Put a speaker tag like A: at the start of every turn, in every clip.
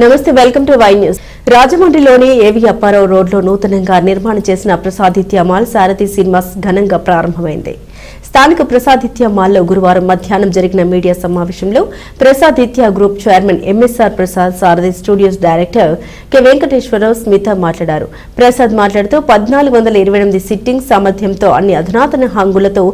A: నమస్తే welcome to Y news. రాజమండ్రిలోని AV Apparao రోడ్లో నూతనంగా నిర్మాణం చేసిన ప్రసాదిత్య మాల్ సారథి సినిమాస్ ఘనంగా ప్రారంభమైంది. స్థానిక ప్రసాదిత్య మాల్లో గురువారం మధ్యాహ్నం జరిగిన మీడియా సమావేశంలో Prasaditya group chairman MSR Prasad Sarathi studios director K. Venkateswara Rao Smitha మాట్లాడారు. ప్రసాద్ మాట్లాడుతూ పద్నాలుగు వందల ఇరవై ఎనిమిది సిట్టింగ్ సామర్థ్యంతో అన్ని అధునాతన హంగులతో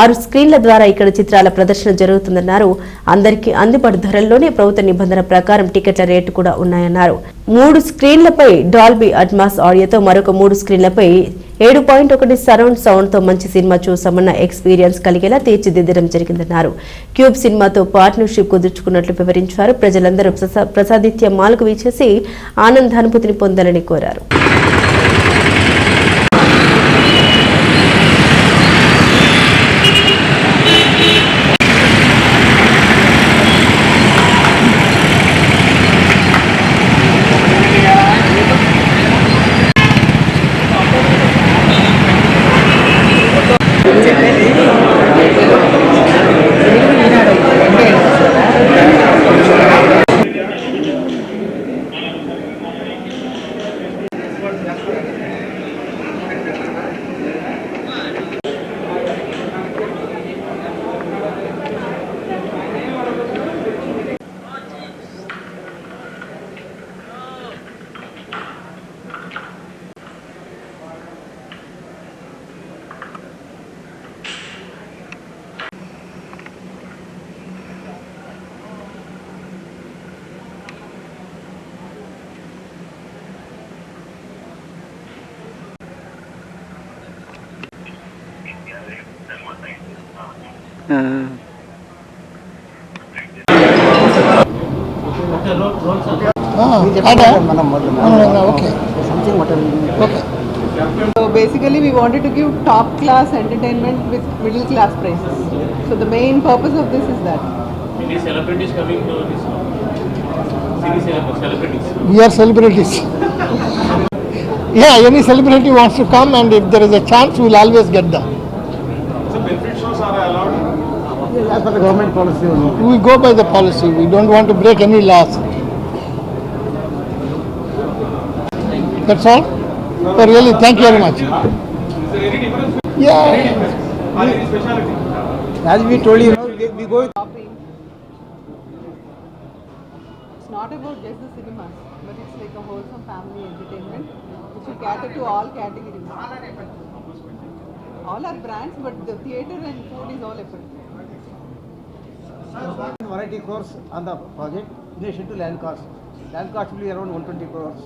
A: ఆరు స్క్రీన్ల ద్వారా ఇక్కడ చిత్రాల ప్రదర్శన జరుగుతుందన్నారు. అందరికీ అందుబాటు ధరల్లోనే ప్రభుత్వ నిబంధన ప్రకారం టికెట్ల రేటు కూడా ఉన్నాయన్నారు. మూడు స్క్రీన్లపై డాల్బీ అడ్మాస్ ఆడియోతో మరొక మూడు స్క్రీన్లపై ఏడు పాయింట్ ఒకటి సరౌండ్ సౌండ్తో మంచి సినిమా చూసామన్న ఎక్స్పీరియన్స్ కలిగేలా తీర్చిదిద్దడం జరిగిందన్నారు. క్యూబ్ సినిమాతో పార్ట్నర్షిప్ కుదుర్చుకున్నట్లు వివరించారు. ప్రజలందరూ ప్రసా- ప్రసాదిత్య మాలకు వీచేసి ఆనందానుభూతిని పొందాలని కోరారు.
B: So basically, we wanted to give top class entertainment with middle class prices. So the main purpose of this is that.
C: Any celebrities coming to this? Cine celeb- celebrities.
D: We are celebrities. yeah, any celebrity wants to come, and if there is a chance, we will always get them.
C: So benefit shows are allowed.
E: As per the government policy only.
D: We go by the policy. We don't want to break any laws. That's all. So really, thank you very much.
C: Is there any difference?
D: Yeah.
C: Or any speciality?
E: As we told you, we, we go with
B: It's not about just the cinemas, but it's like a wholesome family entertainment which will cater to all categories. All are brands, but the theatre and food is all effort.
E: Variety crores on the project invasion to land cost land cost will around one twenty crores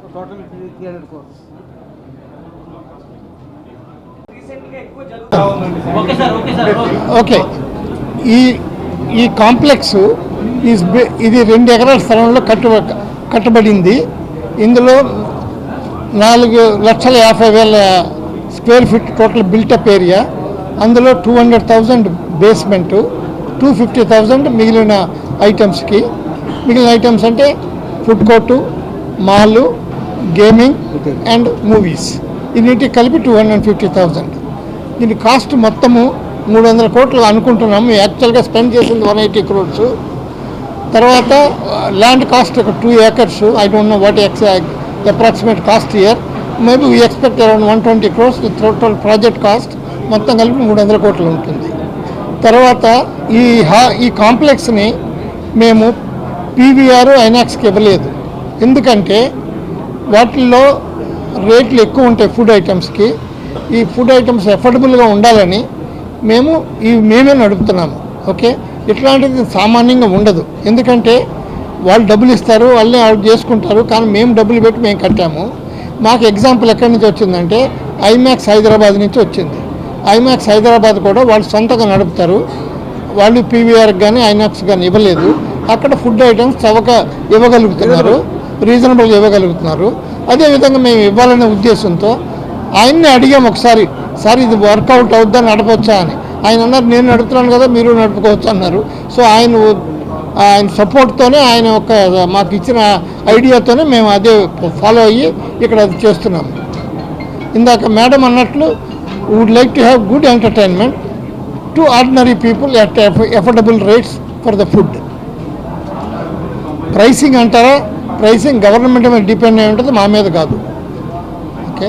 C: so total three hundred crores
D: okay ఈ ఈ complex ఇది రెండు ఎకరాల స్థలంలో కట్టు కట్టబడింది. ఇందులో నాలుగు లక్షల యాభై వేల square feet total built up area. అందులో two hundred thousand basement two fifty thousand మిగిలిన ఐటమ్స్కి. మిగిలిన ఐటమ్స్ అంటే food court mall gaming and movies. ఇన్నింటికి కలిపి టూ హండ్రెడ్ ఫిఫ్టీ థౌజండ్. దీని కాస్ట్ మొత్తము మూడు వందల కోట్లు అనుకుంటున్నాము. యాక్చువల్గా స్పెండ్ చేసింది వన్ ఎయిటీ క్రోడ్స్. తర్వాత uh, ల్యాండ్ కాస్ట్ ఒక two acres. I don't know what ex uh, approximate cost year. Maybe we expect around one twenty crores total project cost. మొత్తం కలిపి మూడు వందల కోట్లు ఉంటుంది. తర్వాత ఈ హా ఈ కాంప్లెక్స్ని మేము పీవీఆర్ ఐనాక్స్కి ఇవ్వలేదు. ఎందుకంటే వాటిల్లో రేట్లు ఎక్కువ ఉంటాయి ఫుడ్ ఐటమ్స్కి. ఈ ఫుడ్ ఐటమ్స్ అఫోర్డబుల్గా ఉండాలని మేము ఇవి మేమే నడుపుతున్నాము. ఓకే? ఇట్లాంటిది సామాన్యంగా ఉండదు. ఎందుకంటే వాళ్ళు డబ్బులు ఇస్తారు వాళ్ళని వాళ్ళు చేసుకుంటారు కానీ మేము డబ్బులు పెట్టి మేము కట్టాము. మాకు ఎగ్జాంపుల్ ఎక్కడి నుంచి వచ్చిందంటే ఐమాక్స్ హైదరాబాద్ నుంచి వచ్చింది. ఐమాక్స్ హైదరాబాద్ కూడా వాళ్ళు సొంతంగా నడుపుతారు. వాళ్ళు పీవీఆర్కి కానీ ఐనాక్స్ కానీ ఇవ్వలేదు. అక్కడ ఫుడ్ ఐటమ్స్ చవక ఇవ్వగలుగుతున్నారు. రీజనబుల్గా ఇవ్వగలుగుతున్నారు. అదేవిధంగా మేము ఇవ్వాలనే ఉద్దేశంతో ఆయన్ని అడిగాం ఒకసారి సార్ ఇది వర్కౌట్ అవుద్దా నడపచ్చా? అని. ఆయన అన్నారు నేను నడుపుతున్నాను కదా మీరు నడుపుకోవచ్చు అన్నారు. సో ఆయన ఆయన సపోర్ట్తోనే ఆయన ఒక మాకు ఇచ్చిన ఐడియాతోనే మేము అదే ఫాలో అయ్యి ఇక్కడ అది చేస్తున్నాము ఇందాక మేడం అన్నట్లు would like to have good entertainment to ordinary people at affordable rates for the food pricing అంటారా? ప్రైసింగ్ గవర్నమెంట్ మీద డిపెండ్ అయి ఉంటుంది మా మీద కాదు. ఓకే